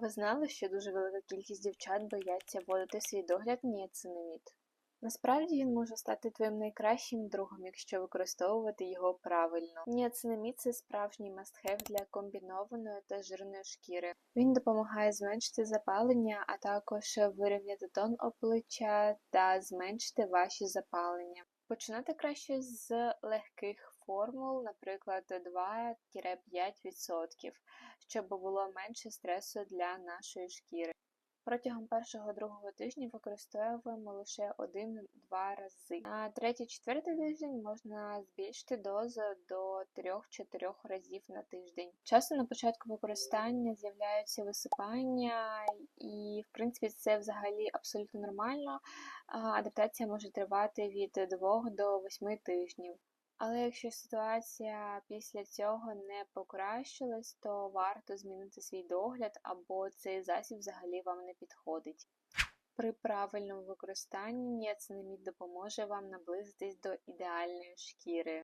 ви знали, що дуже велика кількість дівчат бояться вводити свій догляд ніацинамід? Насправді він може стати твоїм найкращим другом, якщо використовувати його правильно. Ніацинамід – це справжній мастхев для комбінованої та жирної шкіри. Він допомагає зменшити запалення, а також вирівняти тон обличчя та зменшити ваші запалення. Починати краще з легких формул, наприклад, 2-5%, щоб було менше стресу для нашої шкіри. Протягом першого-другого тижня використовуємо лише 1-2 рази. На третій-четвертий тиждень можна збільшити дозу до 3-4 разів на тиждень. Часто на початку використання з'являються висипання, і в принципі це взагалі абсолютно нормально. Адаптація може тривати від 2 до 8 тижнів. Але якщо ситуація після цього не покращилась, то варто змінити свій догляд або цей засіб взагалі вам не підходить. При правильному використанні ніацинамід допоможе вам наблизитись до ідеальної шкіри.